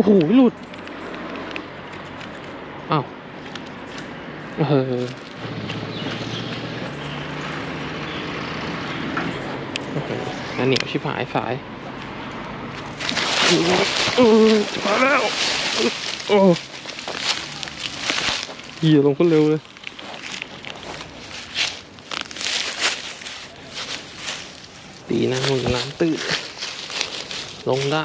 อ้โหหลุดอ้าวเออโอ้โหนั่นเหนียวชิบหายสายเออมาแล้วโอ้เหยียลงคนเร็วเลยดีนะมันน้ำตื้นลงได้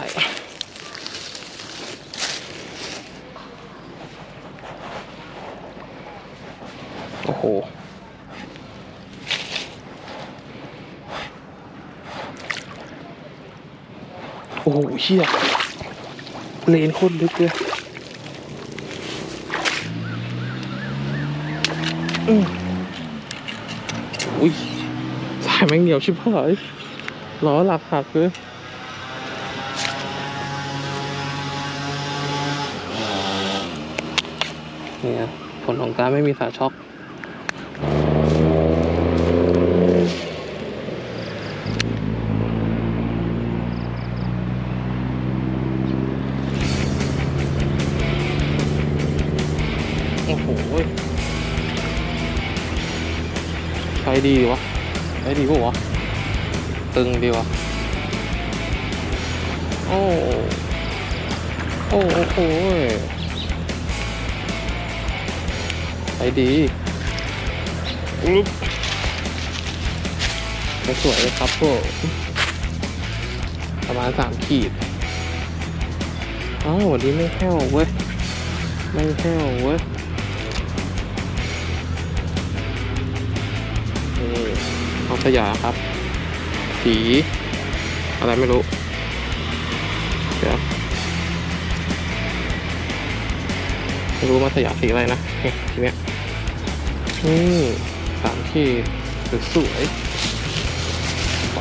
โอ้โห โอ้โหเชี่ยเลนโคตรลึกเลยอืมอุ้ยสายแม่งเหนียวชิบหายล้อหลักหักเลยเนี่ยผลของการไม่มีสายช็อค โอ้โหใช้ดีวะใช้ดีปะวะ ตึงดีวะ โอ้ โอ้โอ้โหใช้ดีอุ๊บสวยเลยครับพวกประมาณสามขีดอ้าววันนี้ไม่แห้วเว้ย ไม่แห้วเว้ย เอาสยามครับ สีอะไรไม่รู้เดี๋ยวไม่รู้มาสยามสีอะไรนะเนี่ยทีเนี้ยนี่สามที่สวยๆไป